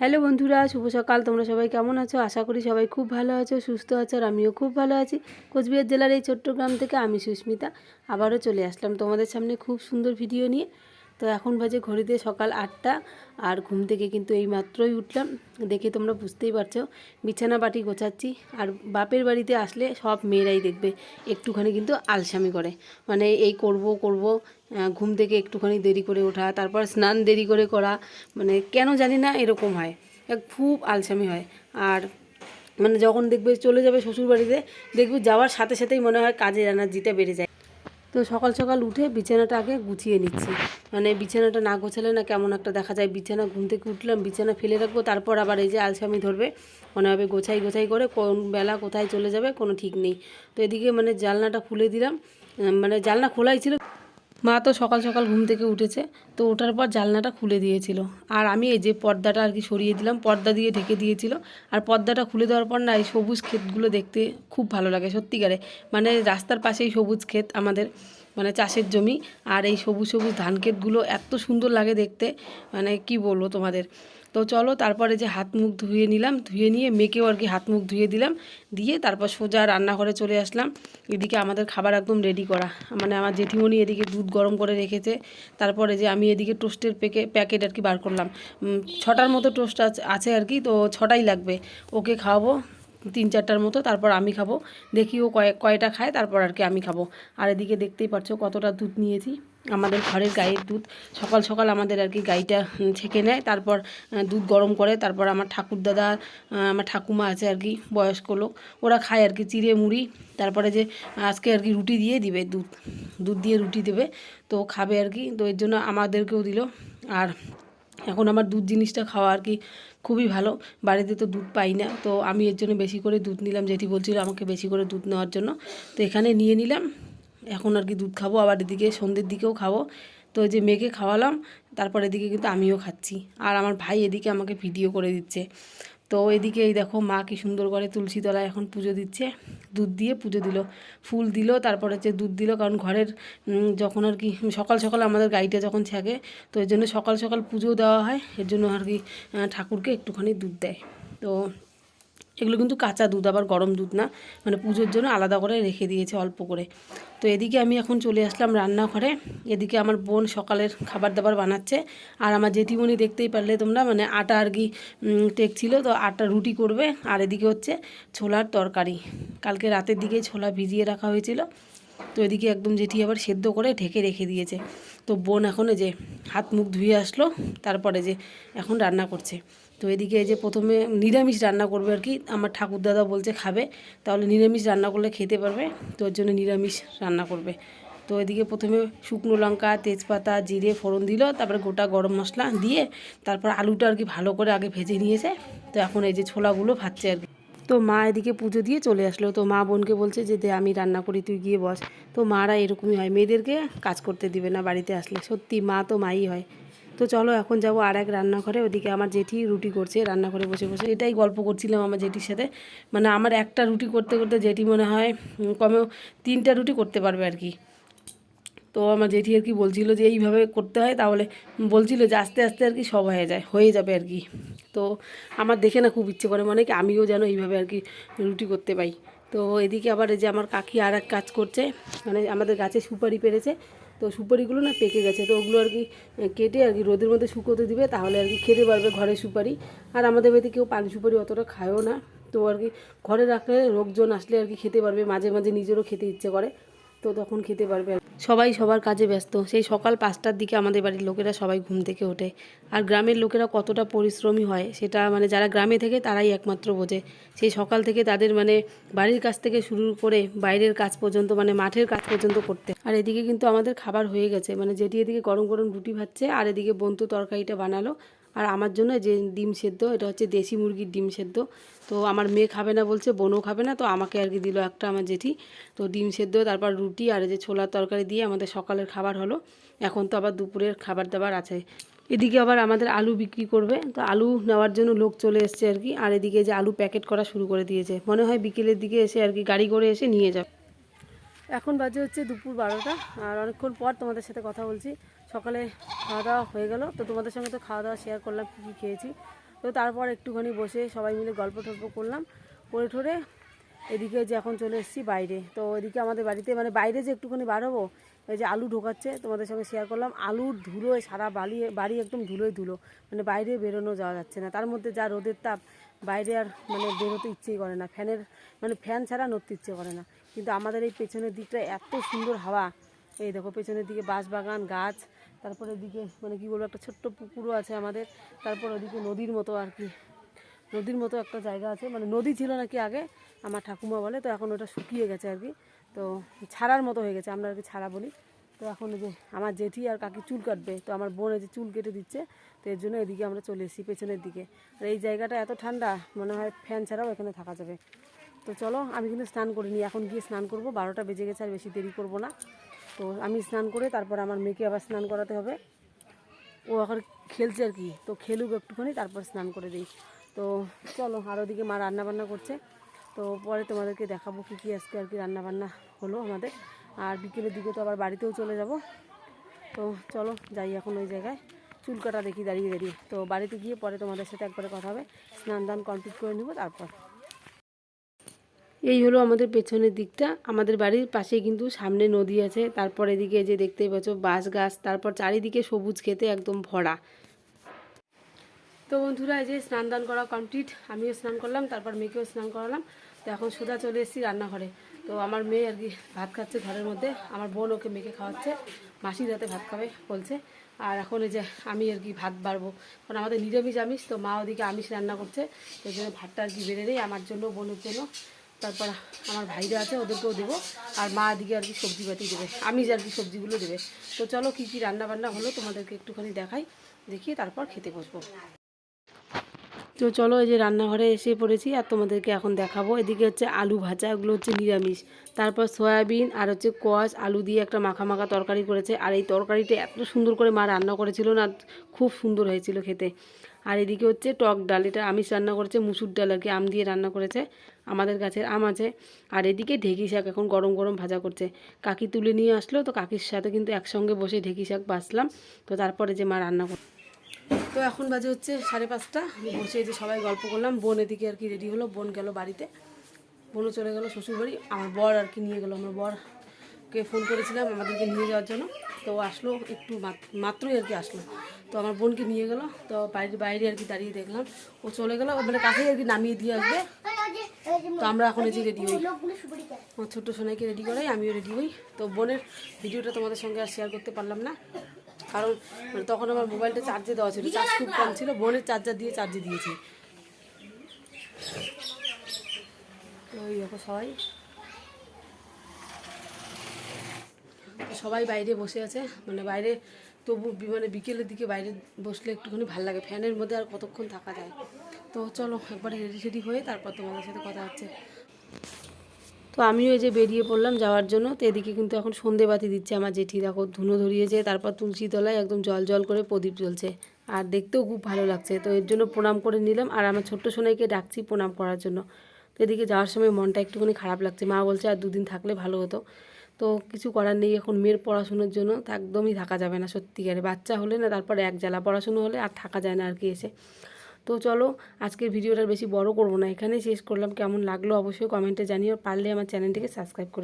Hello বন্ধুরা, শুভ সকাল। তোমরা সবাই কেমন আছো? আশা করি সবাই খুব ভালো আছো, সুস্থ আছো, আর আমিও খুব ভালো আছি। কোচবিহার জেলার এই ছোট্ট গ্রাম থেকে আমি সুস্মিতা। আবারও চলে আসলাম তোমাদের সামনে খুব সুন্দর ভিডিও নিয়ে। তো এখন বাজে ঘড়িতে সকাল আটটা আর ঘুম থেকে কিন্তু এই মাত্রই উঠলাম। দেখে তোমরা বুঝতেই পারছ, বিছানা বাটি গোছাচ্ছি আর বাপের বাড়িতে আসলে সব মেয়েরাই দেখবে, একটুখানি কিন্তু আলসামি করে। মানে এই করব করব ঘুম থেকে একটুখানি দেরি করে ওঠা, তারপর স্নান দেরি করে করা মানে কেন জানি না এরকম হয়, এক খুব আলসামি হয়। আর মানে যখন দেখবে চলে যাবে শ্বশুর বাড়িতে দেখবে যাওয়ার সাথে সাথেই মনে হয় কাজের এনার্জিটা বেড়ে যায়। তো সকাল সকাল উঠে বিছানাটা আগে গুছিয়ে নিচ্ছি। মানে বিছানাটা না গোছালে না কেমন একটা দেখা যায়। বিছানা ঘুম থেকে উঠলাম, বিছানা ফেলে রাখব, তারপর আবার এই যে আলসামি ধরবে, মনে হবে গোছাই গোছাই করে কোন বেলা কোথায় চলে যাবে, কোনো ঠিক নেই। তো এদিকে মানে জালনাটা খুলে দিলাম মানে জালনা খোলাই ছিল। মা তো সকাল সকাল ঘুম থেকে উঠেছে, তো ওঠার পর জালনাটা খুলে দিয়েছিল। আর আমি এই যে পর্দাটা আর কি সরিয়ে দিলাম, পর্দা দিয়ে ঢেকে দিয়েছিল। আর পর্দাটা খুলে দেওয়ার পর না, এই সবুজ ক্ষেতগুলো দেখতে খুব ভালো লাগে সত্যিকারে। মানে রাস্তার পাশেই সবুজ ক্ষেত আমাদের মানে চাষের জমি। আর এই সবুজ সবুজ ধান ক্ষেতগুলো এত সুন্দর লাগে দেখতে। মানে কি বলব তোমাদের? তো চলো তারপরে যে হাত মুখ ধুয়ে নিলাম, ধুয়ে নিয়ে মেকেও আর কি হাত মুখ ধুয়ে দিলাম, দিয়ে তারপর সোজা রান্নাঘরে চলে আসলাম। এদিকে আমাদের খাবার একদম রেডি করা। মানে আমার জেঠিমণি এদিকে দুধ গরম করে রেখেছে। তারপরে যে আমি এদিকে টোস্টের প্যাকে প্যাকেট আর কি বার করলাম। ছটার মতো টোস্ট আছে- আর কি, তো ছটাই লাগবে। ওকে খাওয়াবো। তিন চারটার মতো, তারপর আমি খাব। দেখি ও কয়েক কয়টা খায়, তারপর আর কি আমি খাব। আর এদিকে দেখতেই পাচ্ছ কতটা দুধ নিয়েছি। আমাদের ঘরের গায়ের দুধ, সকাল সকাল আমাদের আর কি গাইটা ছেঁকে নেয়। তারপর দুধ গরম করে, তারপর আমার ঠাকুর দাদা আমার ঠাকুমা আছে আর কি, বয়স্ক লোক, ওরা খায় আর কি চিড়ে মুড়ি। তারপরে যে আজকে আর কি রুটি দিয়ে দিবে দুধ দুধ দিয়ে রুটি দেবে, তো খাবে আর কি। তো এর জন্য আমাদেরকেও দিল। আর এখন আমার দুধ জিনিসটা খাওয়া আর কি খুবই ভালো। বাড়িতে তো দুধ পাই না, তো আমি এর জন্য বেশি করে দুধ নিলাম। যেটি বলছিল আমাকে বেশি করে দুধ নেওয়ার জন্য। তো এখানে নিয়ে নিলাম, এখন আর কি দুধ খাব। আবার এদিকে সন্ধ্যের দিকেও খাব। তো যে মেয়েকে খাওয়ালাম, তারপর এদিকে কিন্তু আমিও খাচ্ছি। আর আমার ভাই এদিকে আমাকে ভিডিও করে দিচ্ছে। তো এদিকে এই দেখো মা কি সুন্দর করে তুলসী তলায় এখন পুজো দিচ্ছে। দুধ দিয়ে পুজো দিল, ফুল দিল, তারপর হচ্ছে দুধ দিল, কারণ ঘরের যখন আর কি, সকাল সকাল আমাদের গাড়িটা যখন থাকে তো এর জন্য সকাল সকাল পুজো দেওয়া হয়, এর জন্য আর কি ঠাকুরকে একটুখানি দুধ দেয়। তো এগুলো কিন্তু কাঁচা দুধ, আবার গরম দুধ না। মানে পুজোর জন্য আলাদা করে রেখে দিয়েছে অল্প করে। তো এদিকে আমি এখন চলে আসলাম রান্নাঘরে। এদিকে আমার বোন সকালের খাবার দাবার বানাচ্ছে। আর আমার জেঠিমণি দেখতেই পারলে তোমরা মানে আটা আর কি টেকছিল তো আটা রুটি করবে। আর এদিকে হচ্ছে ছোলার তরকারি। কালকে রাতের দিকেই ছোলা ভিজিয়ে রাখা হয়েছিল। তো এদিকে একদম জেঠি আবার সেদ্ধ করে ঢেকে রেখে দিয়েছে। তো বোন এখন যে হাত মুখ ধুয়ে আসলো, তারপরে যে এখন রান্না করছে। তো এদিকে এই যে প্রথমে নিরামিষ রান্না করবে আর কি, আমার ঠাকুর দাদা বলছে খাবে, তাহলে নিরামিষ রান্না করলে খেতে পারবে, তো ওর জন্য নিরামিষ রান্না করবে। তো এদিকে প্রথমে শুকনো লঙ্কা, তেজপাতা, জিরে, ফোড়ন দিল, তারপরে গোটা গরম মশলা দিয়ে তারপর আলুটা আর কি ভালো করে আগে ভেজে নিয়েছে, তো এখন এই যে ছোলাগুলো ভাজছে আর কি। তো মা এদিকে পুজো দিয়ে চলে আসলো, তো মা বোনকে বলছে যে, দে, আমি রান্না করি, তুই গিয়ে বস। তো মারা এরকমই হয়, মেয়েদেরকে কাজ করতে দিবে না, বাড়িতে আসলে। সত্যি মা তো মাই হয়। তো চলো এখন যাব আর এক রান্নাঘরে। ওদিকে আমার জেঠি রুটি করছে, রান্নাঘরে বসে বসে। এটাই গল্প করছিলাম আমার জেঠির সাথে। মানে আমার একটা রুটি করতে করতে জেঠি মনে হয় কমেও তিনটা রুটি করতে পারবে আর কি। তো আমার জেঠি আর কি বলছিল যে এইভাবে করতে হয়, তাহলে বলছিল যে আস্তে আস্তে আর কি সব হয়ে যায়, হয়ে যাবে আর কি। তো আমার দেখে না খুব ইচ্ছে করে মানে কি আমিও যেন এইভাবে আর কি রুটি করতে পাই। তো এদিকে আবার এই যে আমার কাকি আর এক কাজ করছে মানে আমাদের গাছে সুপারি পেরেছে। তো সুপারিগুলো না পেকে গেছে, তো ওগুলো আর কি কেটে আর কি রোদের মধ্যে শুকোতে দিবে, তাহলে আর কি খেতে পারবে ঘরে সুপারি। আর আমাদের বাড়িতে কেউ পান সুপারি অতটা খায়ও না, তো আর কি ঘরে রাখলে লোকজন আসলে আর কি খেতে পারবে, মাঝে মাঝে নিজেরও খেতে ইচ্ছে করে। তো তখন খেতে পারবে সবাই সবার কাজে ব্যস্ত। সেই সকাল পাঁচটার দিকে আমাদের বাড়ির লোকেরা সবাই ঘুম থেকে ওঠে। আর গ্রামের লোকেরা কতটা পরিশ্রমী হয়, সেটা মানে যারা গ্রামে থেকে তারাই একমাত্র বোঝে। সেই সকাল থেকে তাদের মানে বাড়ির কাজ থেকে শুরু করে বাইরের কাজ পর্যন্ত মানে মাঠের কাজ পর্যন্ত করতে। আর এদিকে কিন্তু আমাদের খাবার হয়ে গেছে। মানে যেটি এদিকে গরম গরম রুটি ভাজছে, আর এদিকে বন্তু তরকারিটা বানালো। আর আমার জন্য যে ডিম সেদ্ধ, এটা হচ্ছে দেশি মুরগির ডিম সেদ্ধ। তো আমার মেয়ে খাবে না বলছে, বোনও খাবে না, তো আমাকে আর কি দিল একটা আমার জেঠি। তো ডিম সেদ্ধ, তারপর রুটি আর যে ছোলার তরকারি দিয়ে আমাদের সকালের খাবার হলো। এখন তো আবার দুপুরের খাবার দাবার আছে। এদিকে আবার আমাদের আলু বিক্রি করবে, তো আলু নেওয়ার জন্য লোক চলে এসছে আর কি। আর এদিকে যে আলু প্যাকেট করা শুরু করে দিয়েছে। মনে হয় বিকেলের দিকে এসে আর কি গাড়ি করে এসে নিয়ে যাবে। এখন বাজে হচ্ছে দুপুর বারোটা, আর অনেকক্ষণ পর তোমাদের সাথে কথা বলছি। সকালে খাওয়া দাওয়া হয়ে গেল। তো তোমাদের সঙ্গে তো খাওয়া দাওয়া শেয়ার করলাম, কী কী খেয়েছি। তো তারপর একটুখানি বসে সবাই মিলে গল্প টল্প করলাম। করে ঠোরে এদিকে যে এখন চলে এসেছি বাইরে। তো এদিকে আমাদের বাড়িতে মানে বাইরে যে একটুখানি বার হব এই যে আলু ঢোকাচ্ছে, তোমাদের সঙ্গে শেয়ার করলাম। আলুর ধুলোয় সারা বালি, বাড়ি একদম ধুলোয় ধুলো। মানে বাইরে বেরোনো যাওয়া যাচ্ছে না। তার মধ্যে যা রোদের তাপ, বাইরে আর মানে বেরোতে ইচ্ছেই করে না। ফ্যানের মানে ফ্যান ছাড়া নড়তে ইচ্ছে করে না। কিন্তু আমাদের এই পেছনের দিকটা এত সুন্দর হাওয়া। এই দেখো, পেছনের দিকে বাঁশ বাগান গাছ তারপরে এদিকে মানে কি বলব, একটা ছোট্ট পুকুরও আছে আমাদের। তারপর ওদিকে নদীর মতো আর কি। নদীর মতো একটা জায়গা আছে। মানে নদী ছিল নাকি আগে, আমার ঠাকুমা বলে, তো এখন ওটা শুকিয়ে গেছে আর কি। তো ছাড়ার মতো হয়ে গেছে, আমরা আর কি ছাড়া বলি। তো এখন যে আমার জেঠি আর কাকি চুল কাটবে, তো আমার বোন যে চুল কেটে দিচ্ছে, তো এর জন্য এদিকে আমরা চলে এসেছি পেছনের দিকে। আর এই জায়গাটা এত ঠান্ডা, মনে হয় ফ্যান ছাড়াও এখানে থাকা যাবে। তো চলো, আমি কিন্তু স্নান করিনি, এখন গিয়ে স্নান করব। বারোটা বেজে গেছে আর বেশি দেরি করব না। তো আমি স্নান করে তারপর আমার মেয়েকে আবার স্নান করাতে হবে। ও এখন খেলছে আর কি, তো খেলুক একটুখানি, তারপর স্নান করে দিই। তো চলো, আর ওদিকে মা রান্নাবান্না করছে। তো পরে তোমাদেরকে দেখাবো কী কী আজকে আর কি রান্নাবান্না হলো আমাদের। আর বিকেলের দিকে তো আবার বাড়িতেও চলে যাব। তো চলো, যাই এখন ওই জায়গায়। চুল কাটা দেখি দাঁড়িয়ে দাঁড়িয়ে। তো বাড়িতে গিয়ে পরে তোমাদের সাথে একবারে কথা হবে। স্নান দান কমপ্লিট করে নেব, তারপর। এই হলো আমাদের পেছনের দিকটা। আমাদের বাড়ির পাশে কিন্তু সামনে নদী আছে। তারপর এদিকে যে দেখতেই পাচ্ছ, বাঁশ গাছ। তারপর চারিদিকে সবুজ খেতে একদম ভরা। তো বন্ধুরা, এই যে স্নান দান করা কমপ্লিট আমিও স্নান করলাম, তারপর মেয়েকেও স্নান করালাম। তো এখন সোজা চলে এসেছি রান্নাঘরে। তো আমার মেয়ে আর কি ভাত খাচ্ছে ঘরের মধ্যে। আমার বোন ওকে মেয়েকে খাওয়াচ্ছে। মাসির হাতে ভাত খাবে বলছে। আর এখন এই যে আমি আর কি ভাত বাড়বো। কারণ আমাদের নিরামিষ আমিষ, তো মা ওদিকে আমিষ রান্না করছে। এই জন্য ভাতটা আর কি বেড়ে দেয় আমার জন্য, বোনের জন্য। তারপর আমার ভাইরা আছে, ওদেরকেও দেবো। আর মা দিকে আর কি সবজি পাতি দেবে আমি যে আর কি সবজিগুলো দেবে। তো চলো কী কী রান্নাবান্না হলো তোমাদেরকে একটুখানি দেখাই, দেখিয়ে তারপর খেতে বসবো। তো চলো এই যে রান্নাঘরে এসে পড়েছি আর তোমাদেরকে এখন দেখাবো। এদিকে হচ্ছে আলু ভাজা, এগুলো হচ্ছে নিরামিষ। তারপর সয়াবিন আর হচ্ছে কোয়াশ, আলু দিয়ে একটা মাখা মাখা তরকারি করেছে। আর এই তরকারিটা এত সুন্দর করে মা রান্না করেছিল না, খুব সুন্দর হয়েছিল খেতে। আর এদিকে হচ্ছে টক ডাল, এটা আমিষ রান্না করেছে, মুসুর ডাল আর কি, আম দিয়ে রান্না করেছে। আমাদের গাছের আম আছে। আর এদিকে ঢেকি শাক এখন গরম গরম ভাজা করছে। কাকি তুলে নিয়ে আসলো, তো কাকির সাথে কিন্তু একসঙ্গে বসে ঢেকি শাক বাছলাম তো তারপরে যে মা রান্না করে তো এখন বাজে হচ্ছে সাড়ে পাঁচটা। বসে যে সবাই গল্প করলাম। বোন এদিকে আর কি রেডি হলো। বোন গেল বাড়িতে। বোনও চলে গেল শ্বশুরবাড়ি। আমার বর আর কি নিয়ে গেলো। আমার বরকে ফোন করেছিলাম আমাদেরকে নিয়ে যাওয়ার জন্য। তো আসলো একটু মাত- মাত্রই আর কি আসলো। তো আমার বোনকে নিয়ে গেলো। তো বাইরে বাইরে আর কি দাঁড়িয়ে দেখলাম। ও চলে গেলো। মানে কাকেই আর কি নামিয়ে দিয়ে আসবে। তো আমরা এখন এই রেডি হই। আমার ছোট্ট সোনাইকে রেডি করাই। আমিও রেডি হই। তো বোনের ভিডিওটা তোমাদের সঙ্গে আর শেয়ার করতে পারলাম না। কারণ মানে তখন আমার মোবাইলটা চার্জে দেওয়া ছিল চার্জ খুব কম ছিল, বোনের চার্জার দিয়ে চার্জে দিয়েছি। ওই সবাই। সবাই বাইরে বসে আছে মানে বাইরে তবু মানে বিকেলের দিকে বাইরে বসলে একটুখানি ভালো লাগে, ফ্যানের মধ্যে আর কতক্ষণ থাকা যায়। তো চলো একবারে রেডি রেডি হয়ে তারপর তোমাদের সাথে কথা হচ্ছে। তো আমিও এই যে বেরিয়ে পড়লাম যাওয়ার জন্য, তো এদিকে কিন্তু এখন সন্ধে বাতি দিচ্ছে আমার জেঠি। দেখো, ধুনো ধরিয়েছে, তারপর তুলসী তলায় একদম জল জল করে প্রদীপ জ্বলছে। আর দেখতেও খুব ভালো লাগছে, তো এর জন্য প্রণাম করে নিলাম। আর আমার ছোট্ট সোনাইকে ডাকছি প্রণাম করার জন্য। তো এদিকে যাওয়ার সময় মনটা একটুখানি খারাপ লাগছে। মা বলছে, আর দুদিন থাকলে ভালো হতো। তো কিছু করার নেই, এখন মেয়ের পড়াশুনোর জন্য একদমই থাকা যাবে না সত্যিকারে। বাচ্চা হলে না, তারপর এক জ্বালা পড়াশুনো হলে আর থাকা যায় না আর কি এসে। তো চলো, আজকের ভিডিওটা বেশি বড় করব না। এখানেই শেষ করলাম। কেমন লাগল অবশ্যই কমেন্টে জানিও। পারলে আমার চ্যানেলটিকে সাবস্ক্রাইব করে